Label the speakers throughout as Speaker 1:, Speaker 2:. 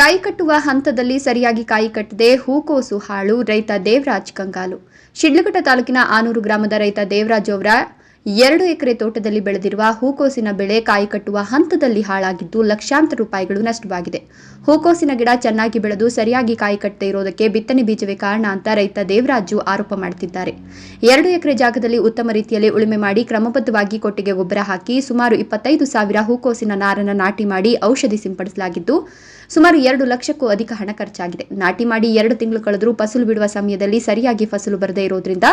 Speaker 1: ಕಾಯಿ ಕಟ್ಟುವ ಹಂತದಲ್ಲಿ ಸರಿಯಾಗಿ ಕಾಯಿ ಕಟ್ಟದೆ, ಹೂಕೋಸು ಹಾಳು, ರೈತ ದೇವರಾಜ್ ಕಂಗಾಲು. ಶಿಡ್ಲಘಟ್ಟ ತಾಲೂಕಿನ ಆನೂರು ಗ್ರಾಮದ ರೈತ ದೇವರಾಜ್ ಅವರ ಎರಡು ಎಕರೆ ತೋಟದಲ್ಲಿ ಬೆಳೆದಿರುವ ಹೂಕೋಸಿನ ಬೆಳೆ ಕಾಯಿ ಕಟ್ಟುವ ಹಂತದಲ್ಲಿ ಹಾಳಾಗಿದ್ದು ಲಕ್ಷಾಂತರ ರೂಪಾಯಿಗಳು ನಷ್ಟವಾಗಿದೆ. ಹೂಕೋಸಿನ ಗಿಡ ಚೆನ್ನಾಗಿ ಬೆಳೆದು ಸರಿಯಾಗಿ ಕಾಯಿ ಕಟ್ಟದೇ ಇರೋದಕ್ಕೆ ಬಿತ್ತನೆ ಬೀಜವೇ ಕಾರಣ ಅಂತ ರೈತ ದೇವರಾಜು ಆರೋಪ ಮಾಡುತ್ತಿದ್ದಾರೆ ಎರಡು ಎಕರೆ ಜಾಗದಲ್ಲಿ ಉತ್ತಮ ರೀತಿಯಲ್ಲಿ ಉಳುಮೆ ಮಾಡಿ ಕ್ರಮಬದ್ಧವಾಗಿ ಕೊಟ್ಟಿಗೆ ಗೊಬ್ಬರ ಹಾಕಿ ಸುಮಾರು ಇಪ್ಪತ್ತೈದು ಸಾವಿರ ಹೂಕೋಸಿನ ನಾರನ್ನು ನಾಟಿ ಮಾಡಿ ಔಷಧಿ ಸಿಂಪಡಿಸಲಾಗಿದ್ದು, ಸುಮಾರು ಎರಡು ಲಕ್ಷಕ್ಕೂ ಅಧಿಕ ಹಣ ಖರ್ಚಾಗಿದೆ. ನಾಟಿ ಮಾಡಿ ಎರಡು ತಿಂಗಳು ಕಳೆದರೂ ಫಸಲು ಬಿಡುವ ಸಮಯದಲ್ಲಿ ಸರಿಯಾಗಿ ಫಸಲು ಬರದೇ ಇರೋದ್ರಿಂದ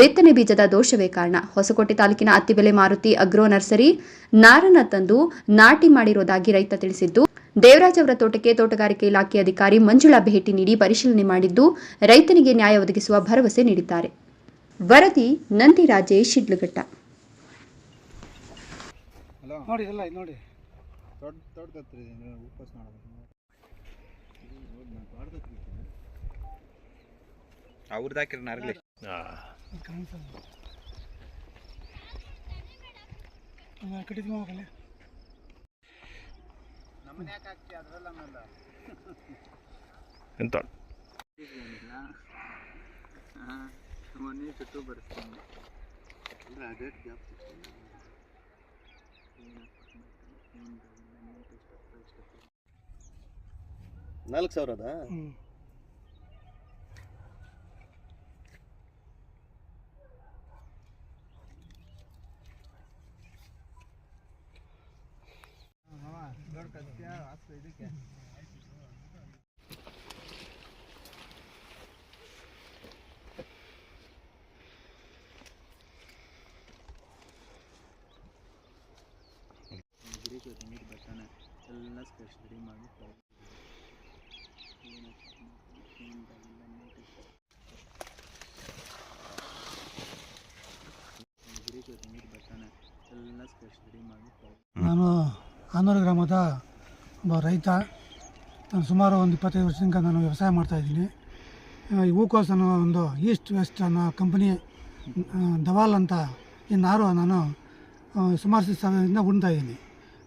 Speaker 1: ಬಿತ್ತನೆ ಬೀಜದ ದೋಷವೇ ಕಾರಣ. ಹೊಸಕೋಟೆ ತಾಲೂಕಿನ ಅತ್ತಿಬೆಲೆ ಮಾರುತಿ ಅಗ್ರೋ ನರ್ಸರಿ ನಾರನ್ನ ತಂದು ನಾಟಿ ಮಾಡಿರೋದಾಗಿ ರೈತ ತಿಳಿಸಿದ್ದು ದೇವರಾಜ್ ಅವರ ತೋಟಕ್ಕೆ ತೋಟಗಾರಿಕೆ ಇಲಾಖೆ ಅಧಿಕಾರಿ ಮಂಜುಳಾ ಭೇಟಿ ನೀಡಿ ಪರಿಶೀಲನೆ ಮಾಡಿದ್ದು ರೈತನಿಗೆ ನ್ಯಾಯ ಒದಗಿಸುವ ಭರವಸೆ ನೀಡಿದ್ದಾರೆ. ವರದಿ ನಂದಿರಾಜೇಶ್ ಶಿಡ್ಲಘಟ್ಟ.
Speaker 2: ಹಲೋ
Speaker 3: ನೋಡಿ ಎಲ್ಲ ಇದು ನೋಡಿ.
Speaker 2: ದೊಡ್ಡ ದೊಡ್ಡ ಹತ್ರ ಇದೆ ನೀವು ಉಪವಾಸ ಮಾಡಬೇಕು
Speaker 4: ಅವ್ರದ್ದು ಹಾಕಿರ ನಾರ್ಗಲಿ
Speaker 3: ಇದು ಕಾಣಿಸಲ್ಲ ಕಟ್ಟಿದ್ವಿ ಹೋಗಲ್ಲ
Speaker 4: ಎಂತ?
Speaker 5: ನಾಲ್ಕು ಸಾವಿರ
Speaker 2: ನೀರು ಬರ್ತಾನೆ ಎಲ್ಲ ಸ್ಪೆಷ್ ರೆಡಿ ಎಲ್ಲ ಸ್ಪೆಷ್ ರೆಡಿ ಮಾಡಿ
Speaker 3: ನಾನು ಆನೂರು ಗ್ರಾಮದ ಒಬ್ಬ ರೈತ ನಾನು ಸುಮಾರು ಒಂದು ಇಪ್ಪತ್ತೈದು ವರ್ಷದಿಂದ ನಾನು ವ್ಯವಸಾಯ ಮಾಡ್ತಾಯಿದ್ದೀನಿ ಈ ಹೂಕೋಸ್ ಅನ್ನೋ ಒಂದು ಈಸ್ಟ್ ವೆಸ್ಟ್ ಅನ್ನೋ ಕಂಪನಿ ದವಾಲ್ ಅಂತ ಈ ನಾರು ನಾನು ಸುಮಾರು ಸಾವಿರದಿಂದ ಉಣ್ತಾ ಇದ್ದೀನಿ.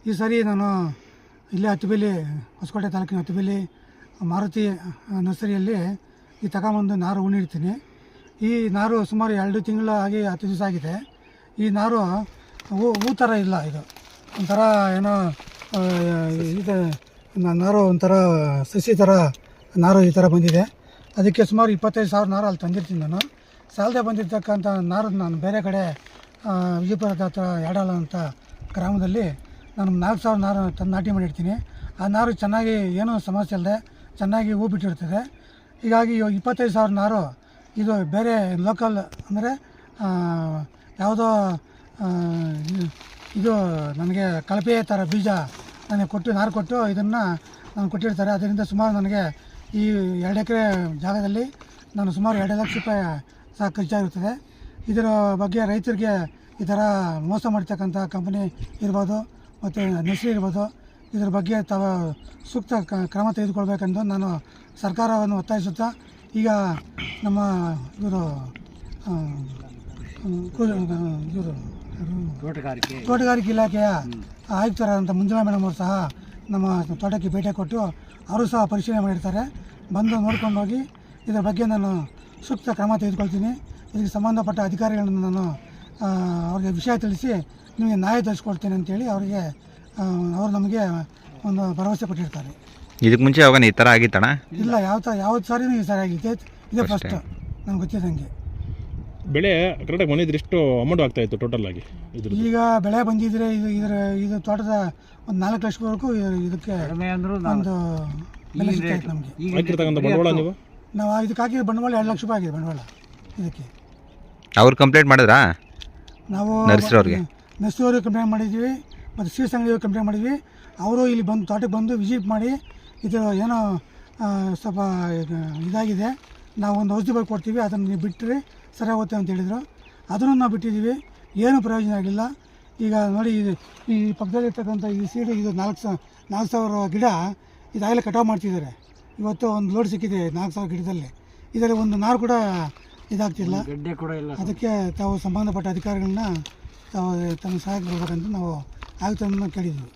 Speaker 3: ಈ ಸರಿ ನಾನು ಇಲ್ಲೇ ಹತ್ತಿಬೇಲಿ ಹೊಸಕೋಟೆ ತಾಲೂಕಿನ ಹತ್ತಿಬೇಲಿ ಮಾರುತಿ ನರ್ಸರಿಯಲ್ಲಿ ಈ ತಗೊಂಬಂದು ನಾರು ಉಣ್ಣಿಡ್ತೀನಿ ಈ ನಾರು ಸುಮಾರು ಎರಡು ತಿಂಗಳು ಆಗಿ ಹತ್ತು ದಿವಸ ಆಗಿದೆ. ಈ ನಾರು ಹೂ ಹೂ ಥರ ಇಲ್ಲ ಇದು. ಒಂಥರ ಏನೋ ಇದು ನಾರು ಒಂಥರ, ಸಸಿ ಥರ, ನಾರು ಈ ಥರ ಬಂದಿದೆ. ಅದಕ್ಕೆ ಸುಮಾರು ಇಪ್ಪತ್ತೈದು ಸಾವಿರ ನಾರು ಅಲ್ಲಿ ತಂದಿರ್ತೀನಿ ನಾನು. ಸಾಲದೆ ಬಂದಿರ್ತಕ್ಕಂಥ ನಾರು ನಾನು ಬೇರೆ ಕಡೆ ವಿಜಯಪುರದ ಹತ್ರ ಯಾಡಾಲ ಅಂತ ಗ್ರಾಮದಲ್ಲಿ ನಾನು ನಾಲ್ಕು ಸಾವಿರ ನಾರು ತಂದು ನಾಟಿ ಮಾಡಿರ್ತೀನಿ. ಆ ನಾರು ಚೆನ್ನಾಗಿ ಏನೂ ಸಮಸ್ಯೆ ಇಲ್ಲದೆ ಚೆನ್ನಾಗಿ ಹೂ ಬಿಟ್ಟಿರ್ತದೆ ಹೀಗಾಗಿ ಇವಾಗ ಇಪ್ಪತ್ತೈದು ಸಾವಿರ ನಾರು ಇದು ಬೇರೆ ಲೋಕಲ್ ಅಂದರೆ ಯಾವುದೋ ಇದು- ಇದು ನನಗೆ ಕಳಪೆ ಥರ ಬೀಜ ನನಗೆ ಕೊಟ್ಟು ನಾರು ಕೊಟ್ಟು ಇದನ್ನು ನಾನು ಕೊಟ್ಟಿರ್ತಾರೆ. ಅದರಿಂದ ಸುಮಾರು ನನಗೆ ಈ ಎರಡು ಎಕರೆ ಜಾಗದಲ್ಲಿ ನಾನು ಸುಮಾರು ಎರಡು ಲಕ್ಷ ರೂಪಾಯಿ ಸಹ ಖರ್ಚಾಗಿರ್ತದೆ ಇದರ ಬಗ್ಗೆ ರೈತರಿಗೆ ಈ ಥರ ಮೋಸ ಮಾಡ್ತಕ್ಕಂಥ ಕಂಪನಿ ಇರ್ಬೋದು ಮತ್ತು ನರ್ಸರಿ ಇರ್ಬೋದು ಇದರ ಬಗ್ಗೆ ತಾವ ಸೂಕ್ತ ಕ- ಕ್ರಮ ತೆಗೆದುಕೊಳ್ಬೇಕೆಂದು ನಾನು ಸರ್ಕಾರವನ್ನು ಒತ್ತಾಯಿಸುತ್ತಾ ಈಗ ನಮ್ಮ ಇವರು ಇವರು
Speaker 2: ತೋಟಗಾರಿಕೆ.
Speaker 3: ತೋಟಗಾರಿಕೆ ಇಲಾಖೆಯ ಆಯುಕ್ತರಾದಂಥ ಮಂಜುಳಾ ಮೇಡಮ್ ಅವರು ಸಹ ನಮ್ಮ ತೋಟಕ್ಕೆ ಭೇಟಿ ಕೊಟ್ಟು ಅವರು ಸಹ ಪರಿಶೀಲನೆ ಮಾಡಿರ್ತಾರೆ. ಬಂದು ನೋಡ್ಕೊಂಡು ಹೋಗಿ ಇದರ ಬಗ್ಗೆ ನಾನು ಸೂಕ್ತ ಕ್ರಮ ತೆಗೆದುಕೊಳ್ತೀನಿ. ಇದಕ್ಕೆ ಸಂಬಂಧಪಟ್ಟ ಅಧಿಕಾರಿಗಳನ್ನು ನಾನು ಅವ್ರಿಗೆ ವಿಷಯ ತಿಳಿಸಿ ನಿಮಗೆ ನ್ಯಾಯ ತರಿಸ್ಕೊಡ್ತೀನಿ ಅಂತೇಳಿ ಅವರಿಗೆ ಅವರು ನಮಗೆ ಒಂದು ಭರವಸೆ ಕೊಟ್ಟಿರ್ತಾರೆ.
Speaker 4: ಇದಕ್ಕೆ ಮುಂಚೆ ಯಾವಾಗ ಈ ಥರ ಆಗಿತ್ತಣ
Speaker 3: ಇಲ್ಲ ಯಾವ ಥರ ಯಾವ್ದು ಸಾರಿನೂ ಈ ಸಾರಿ ಆಗಿತ್ತು ಇದೇ ಫಸ್ಟ್ ನನಗೆ ಗೊತ್ತಿದ್ದಂಗೆ.
Speaker 6: ಬೆಳೆ ಕರೆಕ್ಟಾಗಿ ಬಂದಿದ್ರೆ ಎಷ್ಟು ಅಮೌಂಟ್ ಆಗ್ತಾ ಇತ್ತು ಟೋಟಲ್ ಆಗಿ ಇದ್ರ
Speaker 3: ಈಗ ಬೆಳೆ ಬಂದಿದ್ರೆ ಇದು ಇದರ ಇದು ತೋಟದ ಒಂದು ನಾಲ್ಕು ಲಕ್ಷವರೆಗೂ ಇದಕ್ಕೆ ಒಂದು ಬೆಲೆ ಸಿಗ್ತಾಯಿತ್ತು ನಮಗೆ.
Speaker 6: ಹಾಕಿರ್ತಕ್ಕಂಥ ಬಂಡವಾಳ ನೀವು?
Speaker 3: ನಾವು ಇದಕ್ಕೆ ಹಾಕಿದ ಬಂಡವಾಳ ಎರಡು ಲಕ್ಷ ರೂಪಾಯಿ ಆಗಿದೆ ಬಂಡವಾಳ ಇದಕ್ಕೆ.
Speaker 4: ಅವ್ರು ಕಂಪ್ಲೇಂಟ್ ಮಾಡಿದ್ರಾ?
Speaker 3: ನಾವು
Speaker 4: ನರ್ಸರಿ ಅವ್ರಿಗೆ?
Speaker 3: ನರ್ಸರಿ ಅವ್ರಿಗೆ ಕಂಪ್ಲೇಂಟ್ ಮಾಡಿದ್ವಿ ಮತ್ತು ಶ್ರೀ ಅಂಗಡಿಯವ್ರಿಗೆ ಕಂಪ್ಲೇಂಟ್ ಮಾಡಿದ್ವಿ. ಅವರು ಇಲ್ಲಿ ಬಂದು ತೋಟಕ್ಕೆ ಬಂದು ವಿಸಿಟ್ ಮಾಡಿ ಇದು ಏನೋ ಸ್ವಲ್ಪ ಇದು ಇದಾಗಿದೆ. ನಾವು ಒಂದು ಔಷಧಿ ಬಗ್ಗೆ ಕೊಡ್ತೀವಿ ಅದನ್ನು ನೀವು ಬಿಟ್ಟರೆ ಸರಿಯಾಗುತ್ತೆ ಅಂತ ಹೇಳಿದರು. ಅದನ್ನು ನಾವು ಬಿಟ್ಟಿದ್ದೀವಿ. ಏನೂ ಪ್ರಯೋಜನ ಆಗಿಲ್ಲ. ಈಗ ನೋಡಿ ಇದು ಈ ಪಕ್ಕದಲ್ಲಿರ್ತಕ್ಕಂಥ ಈ ಸೀಡು ಇದು ನಾಲ್ಕು ಸಾವಿರ ನಾಲ್ಕು ಸಾವಿರ ಗಿಡ ಇದಾಗಲೇ ಕಟಾವು ಮಾಡ್ತಿದ್ದಾರೆ. ಇವತ್ತು ಒಂದು ಲೋಡ್ ಸಿಕ್ಕಿದೆ ನಾಲ್ಕು ಸಾವಿರ ಗಿಡದಲ್ಲಿ. ಇದರಲ್ಲಿ ಒಂದು ನಾರು ಕೂಡ ಇದಾಗ್ತಿಲ್ಲ.
Speaker 2: ಗಡ್ಡೆ ಕೂಡ ಇಲ್ಲ
Speaker 3: ಅದಕ್ಕೆ ತಾವು ಸಂಬಂಧಪಟ್ಟ ಅಧಿಕಾರಿಗಳನ್ನ ತಾವು ತಮ್ಮ ಸಹಾಯಕ್ಕೆ ಬರ್ಬೇಕಂತ ನಾವು ಆಯುಕ್ತರನ್ನ ಕೇಳಿದ್ವಿ.